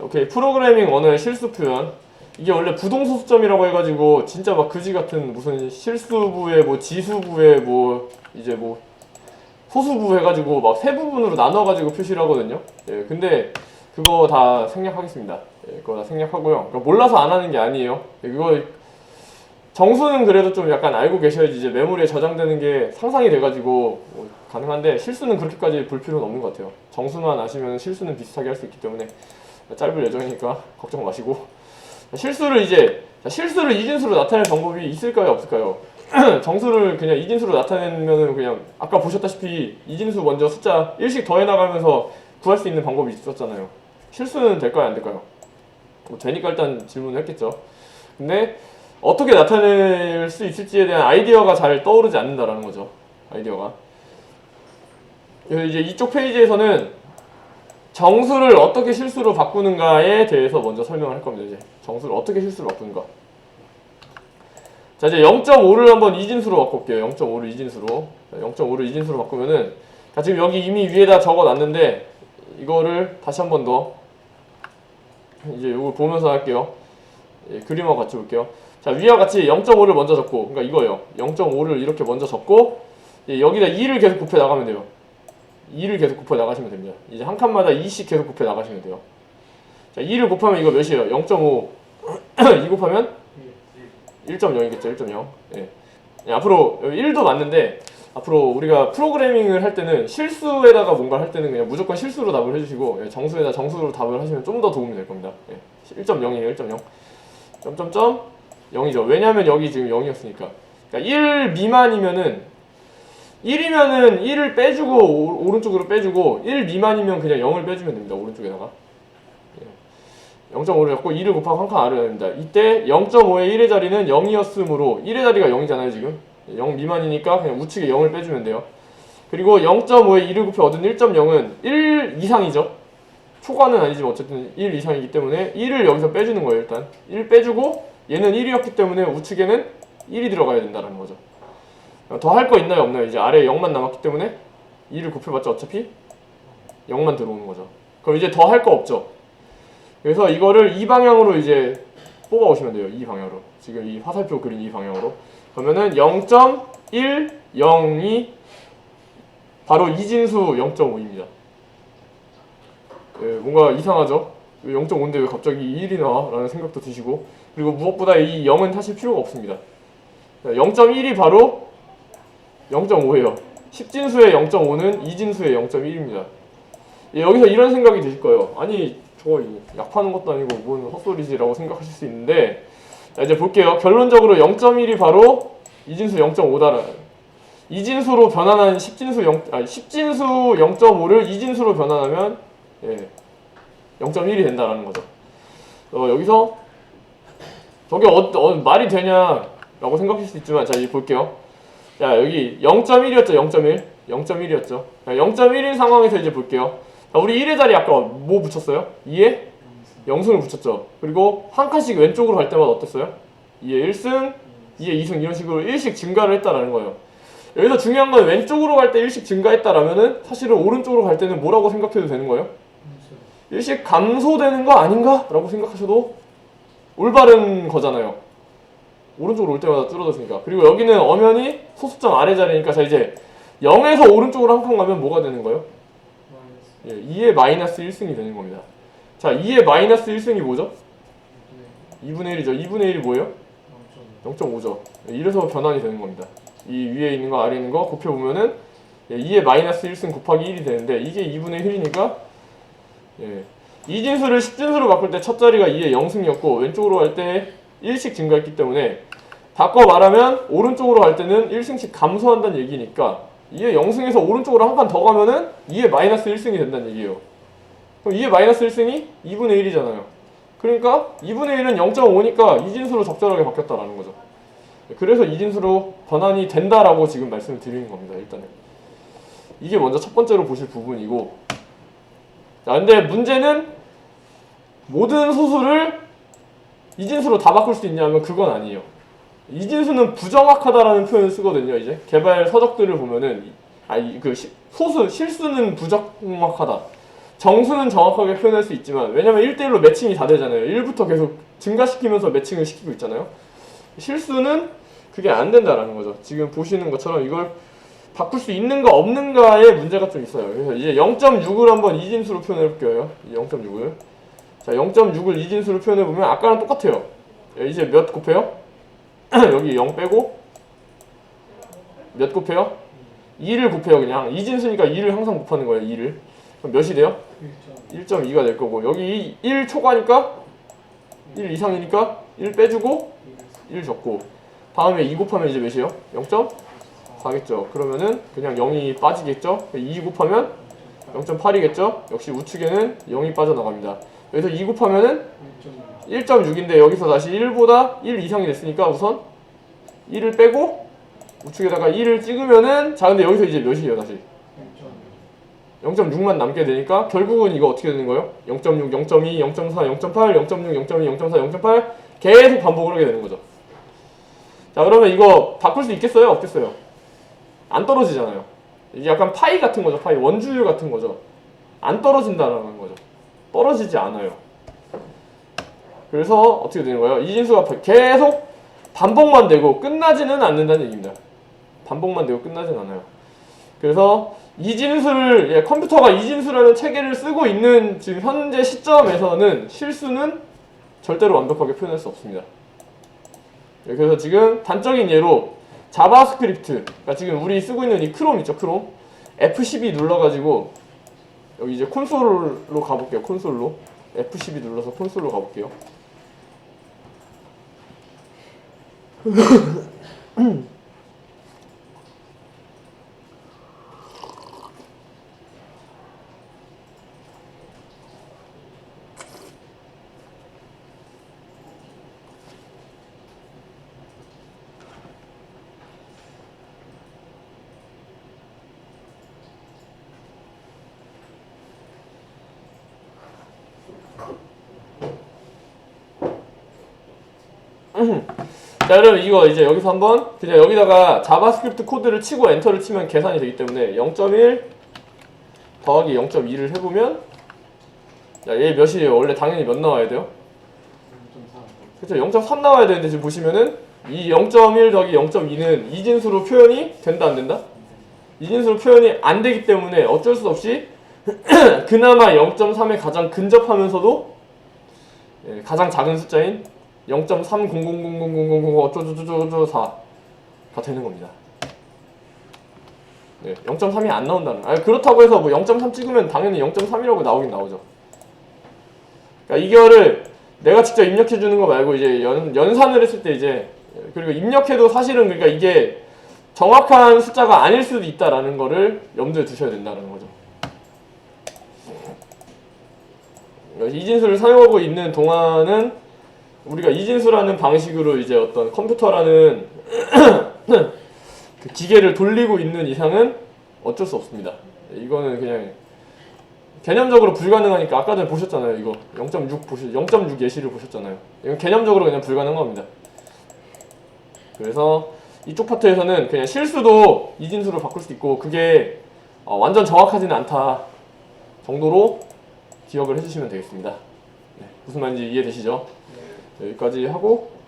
오케이 프로그래밍 언어의 실수 표현 이게 원래 부동소수점이라고 해가지고 진짜 막 그지 같은 무슨 실수부에 뭐 지수부에 뭐 이제 뭐 소수부 해가지고 막 세 부분으로 나눠가지고 표시를 하거든요. 예, 근데 그거 다 생략하겠습니다. 예, 그거 다 생략하고요. 그러니까 몰라서 안 하는 게 아니에요. 예, 그거 정수는 그래도 좀 약간 알고 계셔야지 이제 메모리에 저장되는 게 상상이 돼가지고 뭐 가능한데 실수는 그렇게까지 볼 필요는 없는 것 같아요. 정수만 아시면 실수는 비슷하게 할 수 있기 때문에 짧을 예정이니까 걱정 마시고 실수를 이제 자, 실수를 이진수로 나타낼 방법이 있을까요 없을까요? 정수를 그냥 이진수로 나타내면은 그냥 아까 보셨다시피 이진수 먼저 숫자 1씩 더해 나가면서 구할 수 있는 방법이 있었잖아요. 실수는 될까요 안 될까요? 뭐 되니까 일단 질문을 했겠죠. 근데 어떻게 나타낼 수 있을지에 대한 아이디어가 잘 떠오르지 않는다라는 거죠. 아이디어가. 이제 이쪽 페이지에서는 정수를 어떻게 실수로 바꾸는가에 대해서 먼저 설명을 할 겁니다. 이제 정수를 어떻게 실수로 바꾸는가. 자 이제 0.5를 한번 이진수로 바꿀게요. 0.5를 이진수로. 0.5를 이진수로 바꾸면은 자 지금 여기 이미 위에다 적어놨는데 이거를 다시 한 번 더 이제 이걸 보면서 할게요. 예, 그림하고 같이 볼게요. 자 위와 같이 0.5를 먼저 적고 그러니까 이거예요. 0.5를 이렇게 먼저 적고 예, 여기다 2를 계속 곱해 나가면 돼요. 2를 계속 곱해 나가시면 됩니다. 이제 한 칸마다 2씩 계속 곱해 나가시면 돼요. 자 2를 곱하면 이거 몇이에요? 0.5 2 곱하면 1.0이겠죠. 1.0 예. 예, 앞으로 1도 맞는데 앞으로 우리가 프로그래밍을 할 때는 실수에다가 뭔가 할 때는 그냥 무조건 실수로 답을 해주시고 예, 정수에다 정수로 답을 하시면 좀 더 도움이 될 겁니다. 예, 1.0이에요. 1.0 점점점 0이죠. 왜냐하면 여기 지금 0이었으니까. 그러니까 1 미만이면은 1이면은 1을 빼주고 오- 오른쪽으로 빼주고 1 미만이면 그냥 0을 빼주면 됩니다. 오른쪽에다가. 0.5를 잡고 2를 곱하고 한칸 아래로 됩니다. 이때 0.5의 1의 자리는 0이었으므로 1의 자리가 0이잖아요 지금 0 미만이니까 그냥 우측에 0을 빼주면 돼요. 그리고 0.5에 2를 곱해 얻은 1.0은 1 이상이죠. 초과는 아니지만 어쨌든 1 이상이기 때문에 1을 여기서 빼주는 거예요 일단 1 빼주고 얘는 1이었기 때문에 우측에는 1이 들어가야 된다는 거죠. 더 할 거 있나요 없나요? 이제 아래에 0만 남았기 때문에 2를 곱해봤자 어차피 0만 들어오는 거죠. 그럼 이제 더 할 거 없죠. 그래서 이거를 이 방향으로 이제 뽑아 오시면 돼요. 이 방향으로. 지금 이 화살표 그린 이 방향으로. 그러면은 0.102 바로 이진수 0.5입니다. 예, 뭔가 이상하죠? 왜 0.5인데 왜 갑자기 1이 나와? 라는 생각도 드시고 그리고 무엇보다 이 0은 사실 필요가 없습니다. 0.1이 바로 0.5예요. 10진수의 0.5는 이진수의 0.1입니다. 예, 여기서 이런 생각이 드실 거예요. 아니 저거 이약 파는 것도 아니고 뭔 헛소리지라고 생각하실 수 있는데 자, 이제 볼게요. 결론적으로 0.1이 바로 이진수 0.5다라. 이진수로 변환한 10진수 0 아니 10진수 0.5를 이진수로 변환하면 예, 0.1이 된다라는 거죠. 어, 여기서 저게 어, 어, 말이 되냐라고 생각하실 수 있지만 자, 이 볼게요. 자, 여기 0.1이었죠. 0.1. 0.1이었죠. 0.1인 상황에서 이제 볼게요. 자, 우리 1의 자리 아까 뭐 붙였어요? 2에 0승을 붙였죠. 그리고 한 칸씩 왼쪽으로 갈 때마다 어땠어요? 2에 1승, 2에 2승 이런 식으로 1씩 증가를 했다라는 거예요. 여기서 중요한 건 왼쪽으로 갈 때 1씩 증가했다라면은 사실은 오른쪽으로 갈 때는 뭐라고 생각해도 되는 거예요? 1씩 감소되는 거 아닌가? 라고 생각하셔도 올바른 거잖아요. 오른쪽으로 올 때마다 줄어들으니까. 그리고 여기는 엄연히 소수점 아래 자리니까 자 이제 0에서 오른쪽으로 한 칸 가면 뭐가 되는 거예요? 예, 2의 마이너스 1승이 되는 겁니다. 자, 2의 마이너스 1승이 뭐죠? 2분의 1이죠. 2분의 1이 뭐예요? 0.5죠. 예, 이래서 변환이 되는 겁니다. 이 위에 있는 거 아래에 있는 거 곱해보면은 예, 2의 마이너스 1승 곱하기 1이 되는데 이게 2분의 1이니까 예, 이진수를 10진수로 바꿀 때 첫 자리가 2의 0승이었고 왼쪽으로 갈 때 1씩 증가했기 때문에 바꿔 말하면 오른쪽으로 갈 때는 1승씩 감소한다는 얘기니까 2의 0승에서 오른쪽으로 한 칸 더 가면은 2의 마이너스 1승이 된다는 얘기예요. 그럼 2의 마이너스 1승이 2분의 1이잖아요. 그러니까 2분의 1은 0.5니까 이진수로 적절하게 바뀌었다라는 거죠. 그래서 이진수로 변환이 된다라고 지금 말씀을 드리는 겁니다. 일단은 이게 먼저 첫 번째로 보실 부분이고 자 근데 문제는 모든 소수를 이진수로 다 바꿀 수 있냐면 그건 아니에요. 이진수는 부정확하다라는 표현을 쓰거든요. 이제 개발 서적들을 보면은 아니 그 시- 소수 실수는 부정확하다. 정수는 정확하게 표현할 수 있지만 왜냐면 1대1로 매칭이 다 되잖아요. 1부터 계속 증가시키면서 매칭을 시키고 있잖아요. 실수는 그게 안 된다라는 거죠. 지금 보시는 것처럼 이걸 바꿀 수 있는가 없는가에 문제가 좀 있어요. 그래서 이제 0.6을 한번 이진수로 표현해 볼게요. 0.6을. 자, 0.6을 이진수로 표현해 보면 아까랑 똑같아요. 예, 이제 몇 곱해요? 여기 0 빼고 몇 곱해요? 2를 곱해요 그냥 이진수니까 2를 항상 곱하는 거예요 2를 그럼 몇이 돼요? 1.2가 될 거고 여기 1 초과니까 1 이상이니까 1 빼주고 1 적고 다음에 2 곱하면 이제 몇이에요? 0.4겠죠 그러면은 그냥 0이 빠지겠죠 2 곱하면 0.8이겠죠 역시 우측에는 0이 빠져나갑니다 여기서 2 곱하면은 1.6인데 여기서 다시 1보다 1 이상이 됐으니까 우선 1을 빼고 우측에다가 1을 찍으면은 자 근데 여기서 이제 몇이에요 다시 0.6만 남게 되니까 결국은 이거 어떻게 되는 거예요? 0.6, 0.2, 0.4, 0.8, 0.6, 0.2, 0.4, 0.8 계속 반복을 하게 되는 거죠. 자 그러면 이거 바꿀 수 있겠어요? 없겠어요? 안 떨어지잖아요. 이게 약간 파이 같은 거죠. 파이 원주율 같은 거죠. 안 떨어진다라는 거죠. 떨어지지 않아요. 그래서 어떻게 되는 거예요? 이진수가 계속 반복만 되고 끝나지는 않는다는 얘기입니다. 반복만 되고 끝나진 않아요. 그래서 이진수를 예, 컴퓨터가 이진수라는 체계를 쓰고 있는 지금 현재 시점에서는 실수는 절대로 완벽하게 표현할 수 없습니다. 예, 그래서 지금 단적인 예로 자바스크립트, 그러니까 지금 우리 쓰고 있는 이 크롬 있죠, 크롬. F12 눌러가지고 여기 이제 콘솔로 가볼게요, 콘솔로. F12 눌러서 콘솔로 가볼게요. 자 여러분 이거 이제 여기서 한번 그냥 여기다가 자바스크립트 코드를 치고 엔터를 치면 계산이 되기 때문에 0.1 더하기 0.2를 해보면 자얘 몇이에요? 원래 당연히 몇 나와야 돼요? 그쵸 0.3 나와야 되는데 지금 보시면은 이 0.1 더하기 0.2는 이진수로 표현이 된다 안 된다? 이진수로 표현이 안 되기 때문에 어쩔 수 없이 그나마 0.3에 가장 근접하면서도 예, 가장 작은 숫자인 0.300000000 어쩌저저저저 4가 되는 겁니다. 네, 0.3이 안 나온다는. 아니 그렇다고 해서 뭐 0.3 찍으면 당연히 0.3이라고 나오긴 나오죠. 그러니까 이거를 내가 직접 입력해 주는 거 말고 이제 연, 연산을 했을 때 이제 그리고 입력해도 사실은 그러니까 이게 정확한 숫자가 아닐 수도 있다라는 거를 염두에 두셔야 된다는 거죠. 그러니까 이진수를 사용하고 있는 동안은 우리가 이진수라는 방식으로 이제 어떤 컴퓨터라는 그 기계를 돌리고 있는 이상은 어쩔 수 없습니다. 이거는 그냥 개념적으로 불가능하니까 아까 전에 보셨잖아요. 이거 0.6 보시 0.6 예시를 보셨잖아요. 이건 개념적으로 그냥 불가능한 겁니다. 그래서 이쪽 파트에서는 그냥 실수도 이진수로 바꿀 수 있고 그게 어, 완전 정확하지는 않다 정도로 기억을 해주시면 되겠습니다. 네, 무슨 말인지 이해되시죠? 여기까지 하고